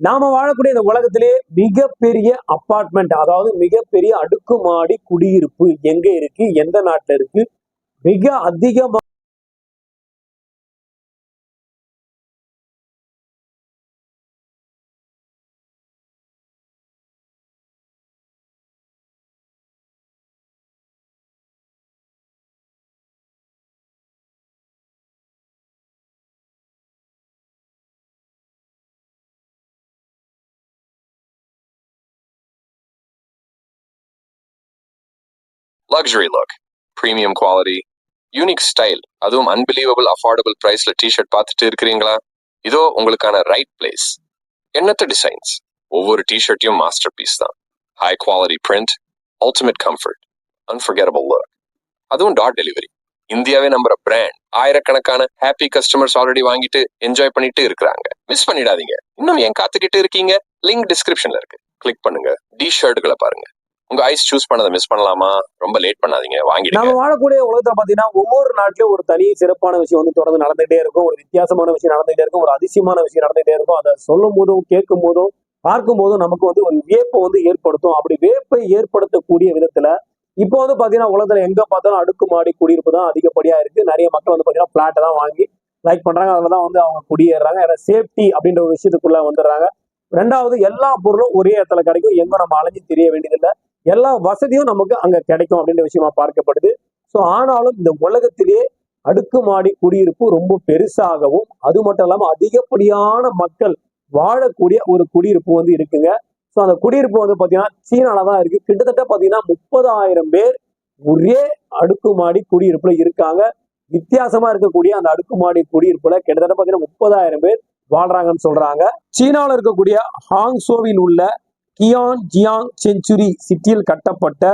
நாம வாழக்கூடிய இந்த உலகத்திலே மிகப்பெரிய அப்பார்ட்மெண்ட் அதாவது மிகப்பெரிய அடுக்குமாடி குடியிருப்பு எங்க இருக்கு? எந்த நாட்டுல இருக்கு? மிக அதிகமா luxury look premium quality unique style அதுவும் அன்பிலீவபிள் அஃபோர்டபுள் பிரைஸ்ல டிஷர்ட் பார்த்துட்டு இருக்கிறீங்களா? இதோ உங்களுக்கான ரைட் பிளேஸ் எண்ணற்ற டிசைன்ஸ் ஒவ்வொரு டிஷர்ட்டையும் மாஸ்டர் பீஸ் தான். High quality print ultimate comfort unforgettable look அதுவும் டாட் டெலிவரி இந்தியாவே நம்புற பிராண்ட் ஆயிரக்கணக்கான ஹாப்பி கஸ்டமர்ஸ் ஆல்ரெடி வாங்கிட்டு என்ஜாய் பண்ணிட்டு இருக்கிறாங்க. மிஸ் பண்ணிடாதீங்க. இன்னும் ஏன் காத்துக்கிட்டு இருக்கீங்க? லிங்க் டிஸ்கிரிப்ஷன்ல இருக்கு. கிளிக் பண்ணுங்க. டி ஷர்ட்டுகளை பாருங்க. உங்க ஐஸ் சூஸ் பண்ணதை மிஸ் பண்ணலாமா? ரொம்ப லேட் பண்ணாதீங்க வாங்கிடுங்க. நம்ம வாழக்கூடிய உலகத்துல பாத்தீங்கன்னா ஒவ்வொரு நாட்டிலும் ஒரு தனி சிறப்பான விஷயம் வந்து தொடர்ந்து நடந்துகிட்டே இருக்கும். ஒரு வித்தியாசமான விஷயம் நடந்துகிட்டே இருக்கும். ஒரு அதிசயமான விஷயம் நடந்துகிட்டே இருக்கும். அதை சொல்லும் போதும் கேட்கும் போதும் பார்க்கும் போதும் நமக்கு வந்து ஒரு வியப்பை வந்து ஏற்படுத்தும். அப்படி வியப்பை ஏற்படுத்தக்கூடிய விதத்துல இப்போ வந்து பாத்தீங்கன்னா உலகத்துல எங்க பார்த்தாலும் அடுக்குமாடி குடியிருப்பு தான் அதிகப்படியா இருக்கு. நிறைய மக்கள் வந்து பாத்தீங்கன்னா பிளாட்டை தான் வாங்கி லைக் பண்றாங்க. அதுல தான் வந்து அவங்க குடியேறாங்க. ஏன்னா சேஃப்டி அப்படின்ற ஒரு விஷயத்துக்குள்ள வந்துடுறாங்க. ரெண்டாவது எல்லா பொருளும் ஒரே இடத்துல கிடைக்கும். எங்க நம்ம அலைஞ்சு தெரிய வேண்டியதில்லை. எல்லா வசதியும் நமக்கு அங்க கிடைக்கும் அப்படின்ற விஷயமா பார்க்கப்படுது. ஸோ ஆனாலும் இந்த உலகத்திலே அடுக்குமாடி குடியிருப்பு ரொம்ப பெருசாகவும் அது மட்டும் இல்லாமல் அதிகப்படியான மக்கள் வாழக்கூடிய ஒரு குடியிருப்பு வந்து இருக்குங்க. ஸோ அந்த குடியிருப்பு வந்து பார்த்தீங்கன்னா சீனால தான் இருக்கு. கிட்டத்தட்ட பார்த்தீங்கன்னா முப்பதாயிரம் பேர் ஒரே அடுக்குமாடி குடியிருப்புல இருக்காங்க. வித்தியாசமா இருக்கக்கூடிய அந்த அடுக்குமாடி குடியிருப்புல கிட்டத்தட்ட பார்த்தீங்கன்னா முப்பதாயிரம் பேர் வாழ்றாங்கன்னு சொல்றாங்க. சீனாவில் இருக்கக்கூடிய ஹாங்சோவில் உள்ள கியான் ஜியாங் செஞ்சுரி சிட்டியில் கட்டப்பட்ட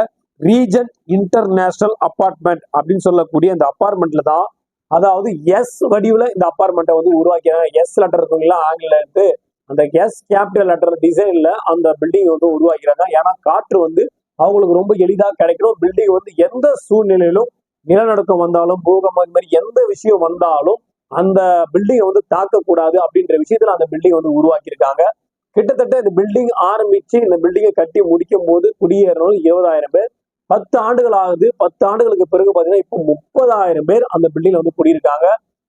ரீஜன் இன்டர்நேஷனல் அபார்ட்மெண்ட் அப்படின்னு சொல்லக்கூடிய அந்த அப்பார்ட்மெண்ட்ல தான் அதாவது எஸ் வடிவில் இந்த அப்பார்ட்மெண்ட்டை வந்து உருவாக்கினாங்க எஸ் லெட்டர் இருக்குங்களா ஆங்கில எடுத்து அந்த எஸ் கேபிட்டல் லெட்டர் டிசைன்ல அந்த பில்டிங் வந்து உருவாக்கிறாங்க ஏன்னா காற்று வந்து அவங்களுக்கு ரொம்ப எளிதாக கிடைக்கணும். பில்டிங் வந்து எந்த சூழ்நிலையிலும் நிலநடுக்கம் வந்தாலும் பூகம்பம் இந்த மாதிரி எந்த விஷயம் வந்தாலும் அந்த பில்டிங்கை வந்து தாக்கக்கூடாது அப்படின்ற விஷயத்துல அந்த பில்டிங் வந்து உருவாக்கியிருக்காங்க. கிட்டத்தட்ட இந்த பில்டிங் ஆரம்பிச்சு இந்த பில்டிங்கை கட்டி முடிக்கும் போது குடியேறணும் இருபதாயிரம் பேர். பத்து ஆண்டுகள் ஆகுது பத்து ஆண்டுகளுக்கு பிறகு பார்த்தீங்கன்னா இப்போ முப்பதாயிரம் பேர் அந்த பில்டிங்ல வந்து குடியிருக்காங்க.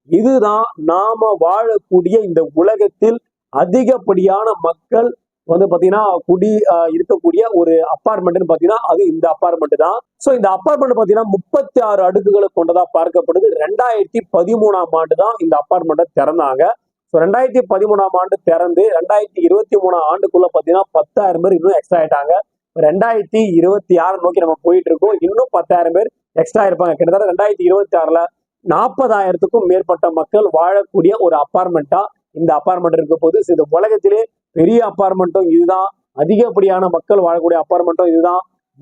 இதுதான் நாம வாழக்கூடிய இந்த உலகத்தில் அதிகப்படியான மக்கள் வந்து பாத்தீங்கன்னா குடி இருக்கக்கூடிய ஒரு அப்பார்ட்மெண்ட்னு பாத்தீங்கன்னா அது இந்த அப்பார்ட்மெண்ட் தான். ஸோ இந்த அப்பார்ட்மெண்ட் பாத்தீங்கன்னா முப்பத்தி ஆறு அடுக்குகளை கொண்டதா பார்க்கப்படுது. ரெண்டாயிரத்தி பதிமூணாம் ஆண்டு தான் இந்த அப்பார்ட்மெண்ட்டை திறந்தாங்க. ஸோ ரெண்டாயிரத்தி பதிமூணாம் ஆண்டு திறந்து ரெண்டாயிரத்தி இருபத்தி மூணாம் ஆண்டுக்குள்ள பார்த்தீங்கன்னா பத்தாயிரம் பேர் இன்னும் எக்ஸ்ட்ரா ஆயிட்டாங்க. ரெண்டாயிரத்தி இருபத்தி ஆறு நோக்கி நம்ம போயிட்டு இருக்கோம். இன்னும் பத்தாயிரம் பேர் எக்ஸ்ட்ரா இருப்பாங்க கிட்டத்தட்ட ரெண்டாயிரத்தி இருபத்தி ஆறுல நாற்பதாயிரத்துக்கும் மேற்பட்ட மக்கள் வாழக்கூடிய ஒரு அப்பார்ட்மெண்ட்டா இந்த அப்பார்ட்மெண்ட் இருக்க போது இந்த உலகத்திலே பெரிய அப்பார்ட்மெண்ட்டும் இதுதான். அதிகப்படியான மக்கள் வாழக்கூடிய அப்பார்ட்மெண்ட்டும் இதுதான்.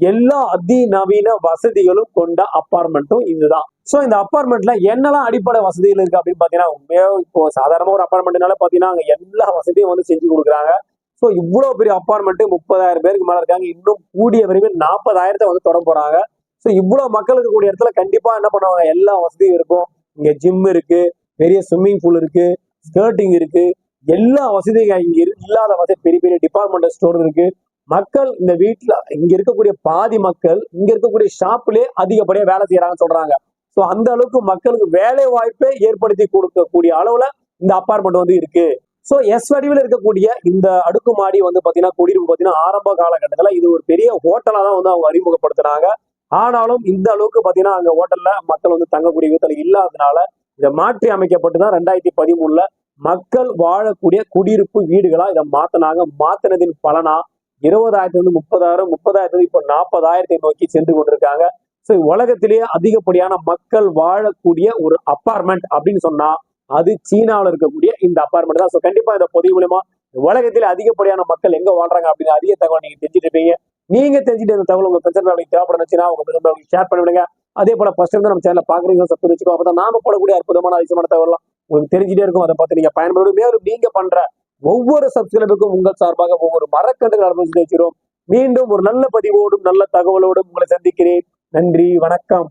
எல்லா அதிநவீன வசதிகளும் கொண்ட அப்பார்ட்மெண்ட்டும் இதுதான். சோ இந்த அப்பார்ட்மெண்ட்ல என்னெல்லாம் அடிப்படை வசதிகள் இருக்கு அப்படின்னு பாத்தீங்கன்னா இப்போ சாதாரணமாக ஒரு அப்பார்ட்மெண்ட்னால பாத்தீங்கன்னா அங்க எல்லா வசதியும் வந்து செஞ்சு கொடுக்குறாங்க. ஸோ இவ்வளவு பெரிய அப்பார்ட்மெண்ட் முப்பதாயிரம் பேருக்கு மேல இருக்காங்க. இன்னும் கூடிய வரைக்கும் நாற்பதாயிரத்தை வந்து தொட போறாங்க. ஸோ இவ்வளவு மக்களுக்கு கூடிய இடத்துல கண்டிப்பா என்ன பண்ணுவாங்க? எல்லா வசதியும் இருக்கும். இங்க ஜிம் இருக்கு பெரிய ஸ்விம்மிங் பூல் இருக்கு ஸ்கர்ட்டிங் இருக்கு. எல்லா வசதியும் இங்க இல்லாத வசதி பெரிய பெரிய டிபார்ட்மெண்டல் ஸ்டோர் இருக்கு. மக்கள் இந்த வீட்டுல இங்க இருக்கக்கூடிய பாதி மக்கள் இங்க இருக்கக்கூடிய ஷாப்லயே அதிகப்படியா வேலை செய்யறாங்கன்னு சொல்றாங்க. ஸோ அந்த அளவுக்கு மக்களுக்கு வேலை வாய்ப்பை ஏற்படுத்தி கொடுக்கக்கூடிய அளவுல இந்த அப்பார்ட்மெண்ட் வந்து இருக்கு. ஸோ எஸ் வடிவில் இருக்கக்கூடிய இந்த அடுக்குமாடி வந்து பாத்தீங்கன்னா குடியிருப்பு பாத்தீங்கன்னா ஆரம்ப காலகட்டத்தில் இது ஒரு பெரிய ஹோட்டலா தான் வந்து அவங்க அறிமுகப்படுத்தினாங்க. ஆனாலும் இந்த அளவுக்கு பாத்தீங்கன்னா அங்க ஹோட்டல்ல மக்கள் வந்து தங்கக்கூடிய விதத்துல இல்லாததுனால இதை மாற்றி அமைக்கப்பட்டு தான் ரெண்டாயிரத்தி பதிமூணுல மக்கள் வாழக்கூடிய குடியிருப்பு வீடுகளா இதை மாத்தினாங்க. மாத்தினதின் பலனா இருபதாயிரத்துல இருந்து முப்பதாயிரம் முப்பதாயிரத்துல இப்போ நாற்பதாயிரத்தை நோக்கி சென்று கொண்டிருக்காங்க. ஸோ உலகத்திலேயே அதிகப்படியான மக்கள் வாழக்கூடிய ஒரு அப்பார்ட்மெண்ட் அப்படின்னு சொன்னா அது சீனாவில் இருக்கக்கூடிய இந்த அப்பார்ட்மெண்ட் தான். ஸோ கண்டிப்பா இந்த பதிவு மூலமா உலகத்தில் அதிகப்படியான மக்கள் எங்க வாழ்றாங்க அப்படின்னு அதிக தகவல் நீங்க தெரிஞ்சுட்டு இருப்பீங்க. நீங்க தெரிஞ்சுட்டு இந்த தகவல் உங்க பிரச்சனை தேவைப்படுச்சுன்னா உங்க பிரச்சனை ஷேர் பண்ணிவிடுங்க அதே போல ஃபர்ஸ்ட் இருந்து நம்ம சேனல் பாக்குறீங்க சப்ஸ்கிரைப் வச்சுக்கோ அப்பதான் நாம போடக்கூடிய அற்புதமான அதிசயமான தகவலாம் உங்களுக்கு தெரிஞ்சுட்டே இருக்கும். அதை பார்த்து நீங்க பயன்படுத்தும் நீங்க பண்ற ஒவ்வொரு சப்ஸ்கிரைபுக்கும் உங்கள் சார்பாக ஒவ்வொரு மரக்கண்டுகள் அனுபவித்து வச்சிரும் மீண்டும் ஒரு நல்ல பதிவோடும் நல்ல தகவலோடும் உங்களை சந்திக்கிறேன். நன்றி வணக்கம்.